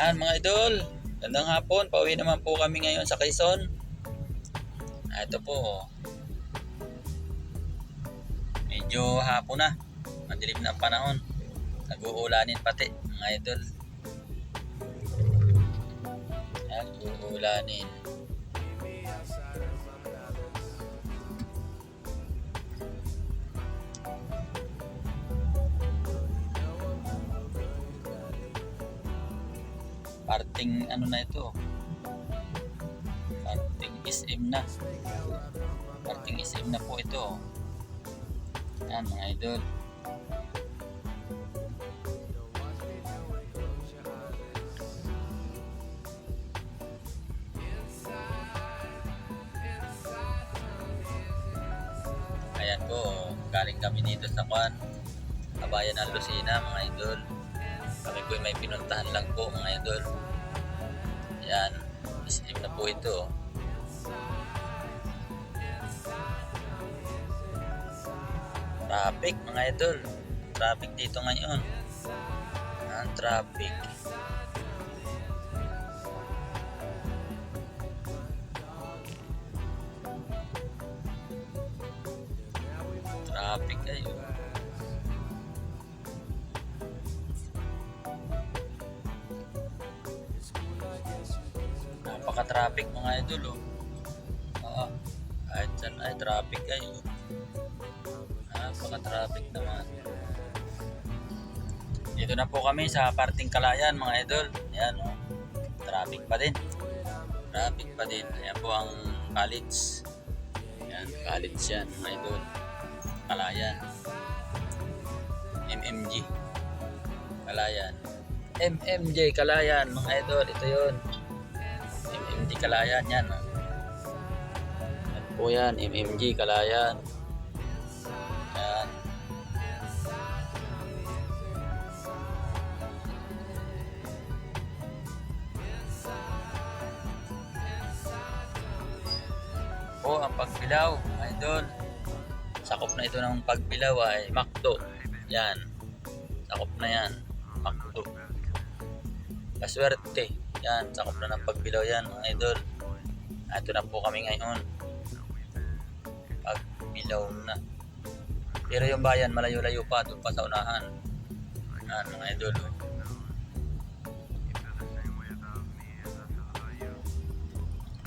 Yan mga idol, gandang hapon. Pauwi naman po kami ngayon sa Quezon. Ah, ito po. oh. Medyo hapon na. Madilim na panahon. Nag-uulanin pati mga idol. Yan, Parting ano na ito. Parting SM na. Parting SM na po ito. Yan mga idol. Ayan po, galing kami dito sa Kwan. Kabayan ng Lucena mga idol. Kami po may pinuntahan lang po mga idol. Yan, SM na po ito. Traffic mga idol. Traffic dito ngayon. Yan, traffic. Traffic kayo. Napaka-traffic mga idol oh. Oo. Kahit saan ay traffic kayo. Napaka-traffic naman. Dito na po kami sa parting Kalayan mga idol. Ayan oh. Traffic pa din. Traffic pa din. Ayan po ang college. Ayan, college yan mga idol. Kalayan. MMG. Kalayan. MMJ Kalayan mga idol. Ito yun. MMG Kalayan yan. ah. Yan po yan. MMG Kalayan. Yan. Po ang pagbilaw, idol. Sakop na ito ng pagbilaw ay Makdo. Yan. Sakop na yan. Makdo. Kaswerte. Yan. Sakop na ng pagbilaw yan, mga idol. Ito na po kami ngayon. Pagbilaw na. Pero yung bayan, malayo-layo pa. Doon pa sa unahan. Yan, mga idol.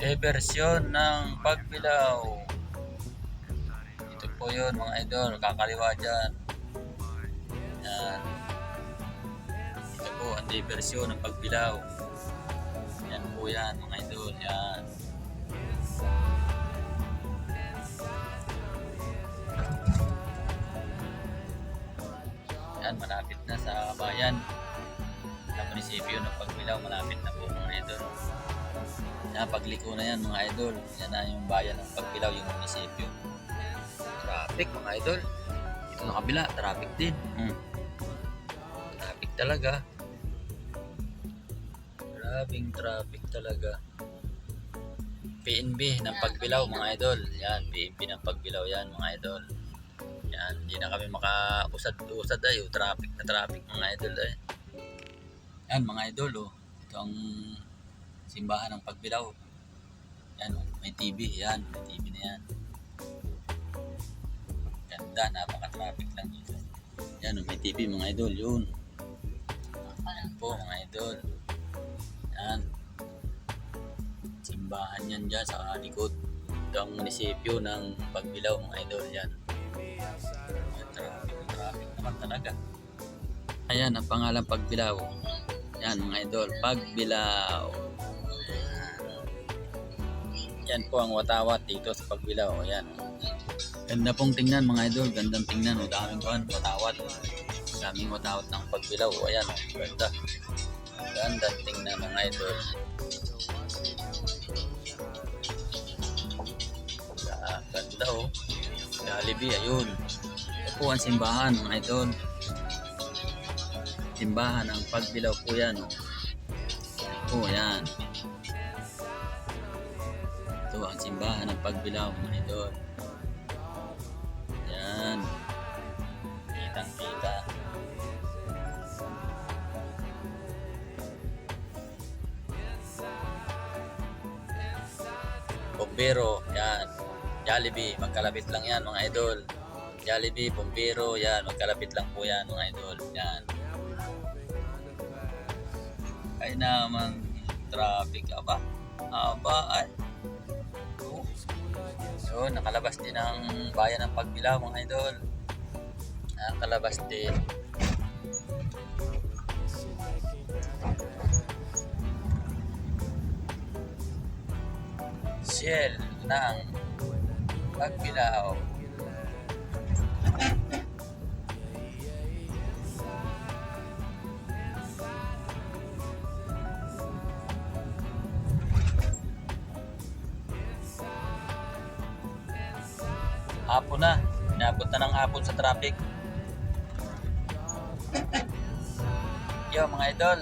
Diversyon ng pagbilaw. Ito po yun mga idol. Kakaliwa dyan. Yan. Ito po ang diversyon ng pagbilaw. Yan po yan mga idol. Yan. Yan, malapit na sa bayan. Sa munisipyo ng pagbilaw, malapit na po mga idol. Yan, pagliko na yan mga idol. Yan na yung bayan ng pagbilaw, yung munisipyo. Traffic mga idol. Ito na kabila, traffic din. Hmm. Traffic talaga. Grabing traffic talaga. PNB ng pagbilaw mga idol. Yan, PNB ng pagbilaw yan mga idol. Yan, hindi na kami makausad-usad ay. oh. Traffic na traffic mga idol ay. Yan mga idol oh. Ito ang simbahan ng pagbilaw. Yan oh, may TV. Yan, may TV na yan. Ganda, napaka-traffic lang dito. Yan oh, may TV mga idol. Yun. Yan po mga idol. Yan. Simbahan yan dyan sa likod. Ito ang munisipyo ng pagbilaw mga idol. Yan. May traffic, traffic naman talaga. Ayan, ang pangalan Pagbilao. Yan mga idol, Pagbilao. Yan po ang watawat dito sa Pagbilao. Ayan. Ganda pong tingnan mga idol, gandang tingnan. O daming kuhan, watawat. Daming watawat ng Pagbilao. Ayan, o, ganda. Gandang tingnan mga idol. Ah, ganda oh. Jollibee, ayun. Ito po ang simbahan mga idol. Simbahan ang pagbilaw po yan. Oh, yan. Ito ang simbahan ng pagbilaw mga idol. Bombero, yan. Jollibee, magkalapit lang yan mga idol. Jollibee, Bombero, yan. Magkalapit lang po yan mga idol. Yan. Ay naman, traffic aba. Aba, ay. So, nakalabas din ang bayan ng Pagbilao mga idol. Nakalabas din. Shell ng Pagbilao. Hapon na. Inabot na ng hapon sa traffic. Yo mga idol,